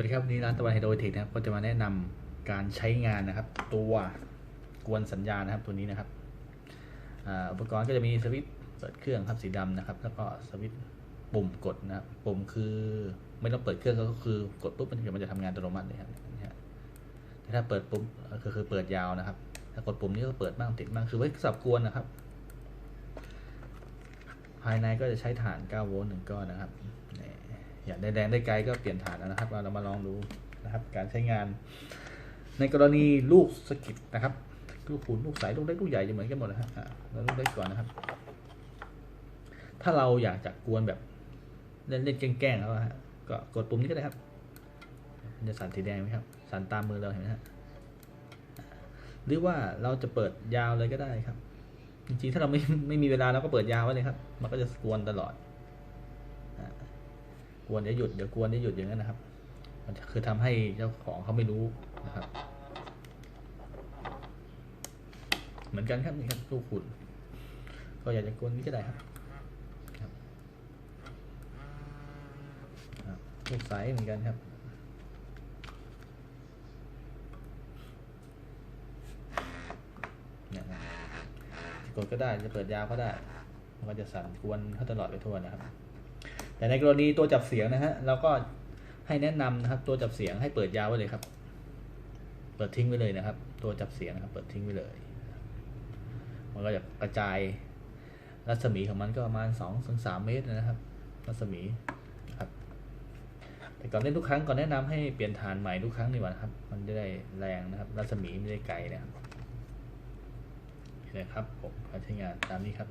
วัสดีครับวันนี้ร้านตะวันไฮโดรเทคนะครับก็จะมาแนะนำการใช้งานนะครับ ตัวกวนสัญญาณนะครับตัวนี้นะครับอุปกรณ์ก็จะมีสวิตช์เปิดเครื่องครับสีดำนะครับ แล้วก็สวิตช์ปุ่มกดนะครับปุ่มคือไม่ต้องเปิดเครื่องก็คือกดปุ๊บมันจะมันจะทำงานอัตโนมัติเลยครับแต่ถ้าเปิดปุ๊บก็คือเปิดยาวนะครับ ถ้ากดปุ่มนี้ก็เปิดบ้างติดบ้างคือไว้สับกวนนะครับ ภายในก็จะใช้ฐาน9โวลต์หนึ่งก้อนนะครับ อยากได้แรงได้ไกลก็เปลี่ยนฐานนะครับเรามาลองดูนะครับ การใช้งาน ในกรณีลูกสกิดนะครับลูกขุนลูกสายลูกเล็กลูกใหญ่จะเหมือนกันหมดนะฮะเราลูกเล็กก่อนนะครับ ถ้าเราอยากจะกวนแบบเล่นเล่นแกล้งๆแล้วฮะก็กดปุ่มนี้ก็ได้ครับจะสั่นสีแดงไหมครับ สั่นตามมือเราเห็นไหมฮะหรือว่าเราจะเปิดยาวเลยก็ได้ครับ จริงๆถ้าเราไม่ไม่มีเวลาเราก็เปิดยาวไว้เลยครับ มันก็จะกวนตลอด กวนเดี๋ยวหยุดเดี๋ยวกวนเดี๋ยวหยุดอย่างนั้นนะครับ มันจะคือทำให้เจ้าของเขาไม่รู้นะครับ เหมือนกันครับนี่ครับลูกขุนก็อยากจะกวนนี้ก็ได้ครับครับครับลูกสายเหมือนกันครับเนี่ยครับจะกดก็ได้จะเปิดยาวก็ได้ มันก็จะสั่นกวนเขาตลอดไปทั่วนะครับ แต่ในกรณีตัวจับเสียงนะฮะเราก็ให้แนะนำนะครับตัวจับเสียงให้เปิดยาวไว้เลยครับ เปิดทิ้งไว้เลยนะครับ ตัวจับเสียงนะครับ เปิดทิ้งไว้เลย มันก็จะกระจายรัศมีของมันก็ประมาณสองถึงสามเมตรนะครับ รัศมีครับแต่ก่อนเล่นทุกครั้งก่อนแนะนำให้เปลี่ยนฐานใหม่ทุกครั้งดีกว่านครับ มันจะได้แรงนะครับ รัศมีไม่ได้ไกลนะครับนะครับผมการใช้งานตามนี้ครับ